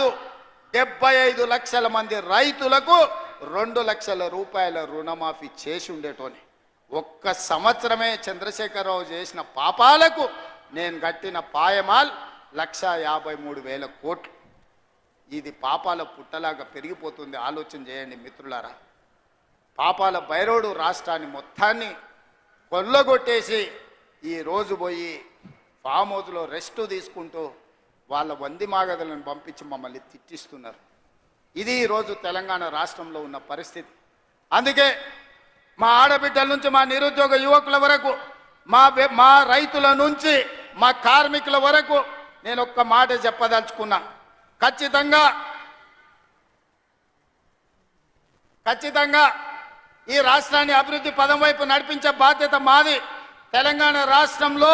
కాదు. డెబ్బై ఐదు లక్షల మంది రైతులకు రెండు లక్షల రూపాయల రుణమాఫీ చేసి ఉండేటోని. ఒక్క సంవత్సరమే చంద్రశేఖరరావు చేసిన పాపాలకు నేను కట్టిన పాయమాల్ లక్ష యాభై మూడు వేల కోట్లు. ఇది పాపాల పుట్టలాగా పెరిగిపోతుంది. ఆలోచన చేయండి మిత్రులారా. పాపాల బైరోడు రాష్ట్రాన్ని మొత్తాన్ని కొల్లగొట్టేసి ఈ రోజు పోయి ఫామ్ హౌస్లో రెస్ట్ తీసుకుంటూ వాళ్ళ వంది మాగదులను పంపించి మమ్మల్ని తిట్టిస్తున్నారు. ఇది ఈరోజు తెలంగాణ రాష్ట్రంలో ఉన్న పరిస్థితి. అందుకే మా ఆడబిడ్డల నుంచి మా నిరుద్యోగ యువకుల వరకు మా మా రైతుల నుంచి మా కార్మికుల వరకు నేను ఒక్క మాట చెప్పదలుచుకున్నా. ఖచ్చితంగా ఖచ్చితంగా ఈ రాష్ట్రాన్ని అభివృద్ధి పదం వైపు నడిపించే బాధ్యత మాది. తెలంగాణ రాష్ట్రంలో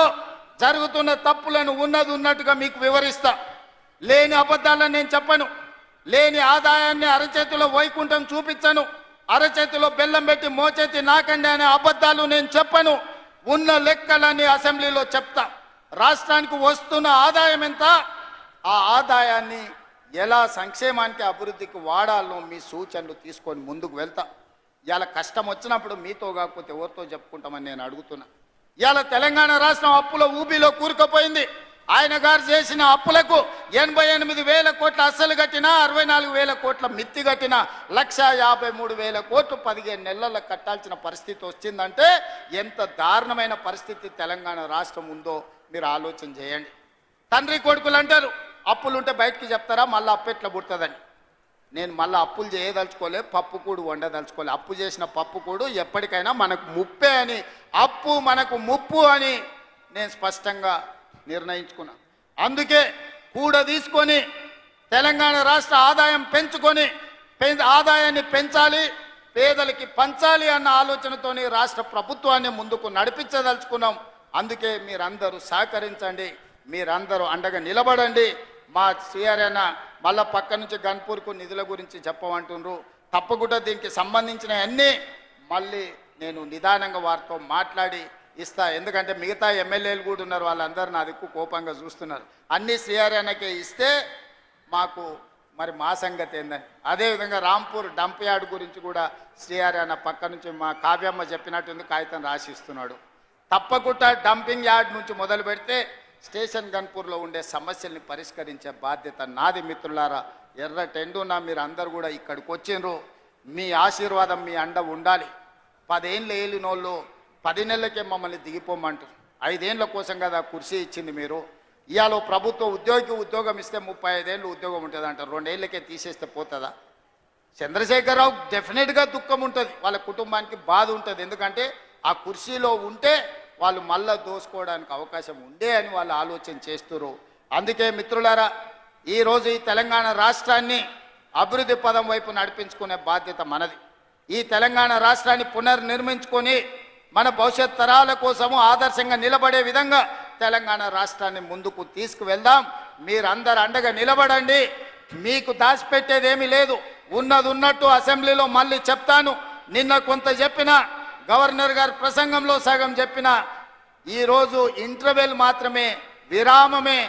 జరుగుతున్న తప్పులను ఉన్నది ఉన్నట్టుగా మీకు వివరిస్తా. లేని అబద్ధాలను నేను చెప్పను. లేని ఆదాయాన్ని అరచేతిలో వైకుంఠం చూపించను. అరచేతిలో బెల్లం పెట్టి మోచేతి నాకండి అనే అబద్ధాలు నేను చెప్పను. ఉన్న లెక్కలన్నీ అసెంబ్లీలో చెప్తా. రాష్ట్రానికి వస్తున్న ఆదాయం ఎంత? ఆ ఆదాయాన్ని ఎలా సంక్షేమానికి అభివృద్ధికి వాడాలో మీ సూచనలు తీసుకొని ముందుకు వెళ్తా. ఇలా కష్టం వచ్చినప్పుడు మీతో కాకపోతే ఎవరితో చెప్పుకుంటామని నేను అడుగుతున్నా. ఇవాళ తెలంగాణ రాష్ట్రం అప్పుల ఊబిలో కూరుకుపోయింది. ఆయన గారు చేసిన అప్పులకు ఎనభై ఎనిమిది వేల కోట్ల అస్సలు కట్టినా అరవై నాలుగు వేల కోట్ల మిత్తి కట్టిన లక్ష యాభై మూడు వేల కోట్లు పదిహేను నెలల్లో కట్టాల్సిన పరిస్థితి వచ్చిందంటే ఎంత దారుణమైన పరిస్థితి తెలంగాణ రాష్ట్రం ఉందో మీరు ఆలోచన చేయండి. తండ్రి కొడుకులు అంటారు అప్పులుంటే బయటికి చెప్తారా మళ్ళీ అప్పెట్ల పుడుతుందని. నేను మళ్ళీ అప్పులు చేయదలుచుకోలే పప్పు కూడు వండదలుచుకోలే. అప్పు చేసిన పప్పు కూడు ఎప్పటికైనా మనకు ముప్పే అని అప్పు మనకు ముప్పు అని నేను స్పష్టంగా నిర్ణయించుకున్నా. అందుకే కూడ తీసుకొని తెలంగాణ రాష్ట్ర ఆదాయం పెంచుకొని ఆదాయాన్ని పెంచాలి పేదలకి పంచాలి అన్న ఆలోచనతోని రాష్ట్ర ప్రభుత్వాన్ని ముందుకు నడిపించదలుచుకున్నాం. అందుకే మీరందరూ సహకరించండి మీరందరూ అండగా నిలబడండి. మా సిఆర్ఎన్ మళ్ళా పక్క నుంచి గన్పూర్కు నిధుల గురించి చెప్పమంటుండ్రు. తప్పకుండా దీనికి సంబంధించిన అన్నీ మళ్ళీ నేను నిదానంగా వారితో మాట్లాడి ఇస్తా. ఎందుకంటే మిగతా ఎమ్మెల్యేలు కూడా ఉన్నారు వాళ్ళందరూ నా దిక్కు కోపంగా చూస్తున్నారు. అన్ని సిఆర్ఎన్కే ఇస్తే మాకు మరి మా సంగతి ఏందని. అదేవిధంగా రాంపూర్ డంప్ యార్డ్ గురించి కూడా శ్రీహరి పక్క నుంచి మా కావ్యమ్మ చెప్పినట్టుంది కాగితం రాసిస్తున్నాడు. తప్పకుండా డంపింగ్ యార్డ్ నుంచి మొదలు పెడితే స్టేషన్ గన్పూర్లో ఉండే సమస్యల్ని పరిష్కరించే బాధ్యత నాది మిత్రులారా. ఎర్ర టెండునా మీరు అందరు కూడా ఇక్కడికి వచ్చిండ్రు. మీ ఆశీర్వాదం మీ అండ ఉండాలి. పదేళ్ళు ఏలినోళ్ళు పది నెలలకే మమ్మల్ని దిగిపోమంటారు. ఐదేళ్ళ కోసం కదా కుర్చీ ఇచ్చింది మీరు. ఇవాళ ప్రభుత్వ ఉద్యోగికి ఉద్యోగం ఇస్తే ముప్పై ఐదేళ్ళు ఉద్యోగం ఉంటుంది అంటారు రెండేళ్ళకే తీసేస్తే పోతుందా? చంద్రశేఖరరావు డెఫినెట్గా దుఃఖం ఉంటుంది. వాళ్ళ కుటుంబానికి బాధ ఉంటుంది. ఎందుకంటే ఆ కుర్చీలో ఉంటే వాళ్ళు మళ్ళా దోసుకోవడానికి అవకాశం ఉండే అని వాళ్ళు ఆలోచన చేస్తున్నారు అందుకే మిత్రులారా ఈరోజు ఈ తెలంగాణ రాష్ట్రాన్ని అభివృద్ధి పదం వైపు నడిపించుకునే బాధ్యత మనది. ఈ తెలంగాణ రాష్ట్రాన్ని పునర్నిర్మించుకొని మన భవిష్యత్ తరాల కోసము ఆదర్శంగా నిలబడే విధంగా తెలంగాణ రాష్ట్రాన్ని ముందుకు తీసుకువెళ్దాం. మీరందరు అండగా నిలబడండి. మీకు దాచిపెట్టేదేమీ లేదు. ఉన్నది ఉన్నట్టు అసెంబ్లీలో మళ్ళీ చెప్తాను. నిన్న కొంత చెప్పిన గవర్నర్ గారి ప్రసంగంలో సగం చెప్పిన ఈరోజు ఇంటర్వెల్ మాత్రమే విరామమే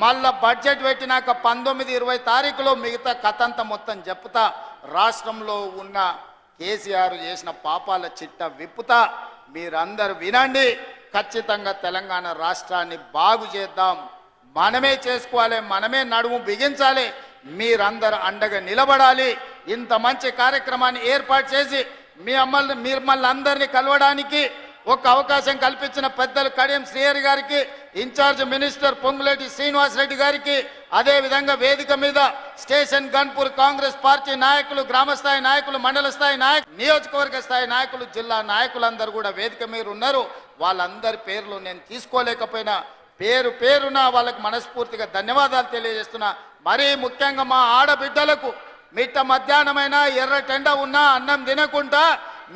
మళ్ళా బడ్జెట్ పెట్టినాక పంతొమ్మిది ఇరవై తారీఖులో మిగతా కథంత మొత్తం చెప్తా రాష్ట్రంలో ఉన్న కేసీఆర్ చేసిన పాపాల చిట్ట విప్పుతా మీరందరూ వినండి ఖచ్చితంగా తెలంగాణ రాష్ట్రాన్ని బాగు చేద్దాం మనమే చేసుకోవాలి మనమే నడుము బిగించాలి మీరందరూ అండగా నిలబడాలి ఇంత మంచి కార్యక్రమాన్ని ఏర్పాటు చేసి మీ అమ్మల్ని మీరు మళ్ళీ అందరినీ కలవడానికి ఒక అవకాశం కల్పించిన పెద్దలు కడియం శ్రీహరి గారికి ఇన్ఛార్జ్ మినిస్టర్ పొంగులేటి శ్రీనివాస్ రెడ్డి గారికి అదే విధంగా వేదిక మీద స్టేషన్ గన్పూర్ కాంగ్రెస్ పార్టీ నాయకులు గ్రామస్థాయి నాయకులు మండల స్థాయి నాయకులు నియోజకవర్గ స్థాయి నాయకులు జిల్లా నాయకులందరూ కూడా వేదిక మీద ఉన్నారు. వాళ్ళందరి పేర్లు నేను తీసుకోలేకపోయినా. పేరు పేరున వాళ్ళకి మనస్ఫూర్తిగా ధన్యవాదాలు తెలియజేస్తున్నా. మరీ ముఖ్యంగా మా ఆడబిడ్డలకు మిట్ట మధ్యాహ్నమైన ఎర్ర టెండ ఉన్నా అన్నం తినకుండా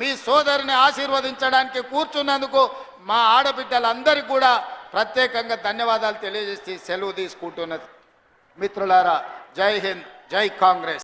మీ సోదరిని ఆశీర్వదించడానికి కూర్చున్నందుకు మా ఆడబిడ్డలందరికీ కూడా ప్రత్యేకంగా ధన్యవాదాలు తెలియజేసి సెలవు తీసుకుంటున్నది. మిత్రులారా జై హింద్ జై కాంగ్రెస్.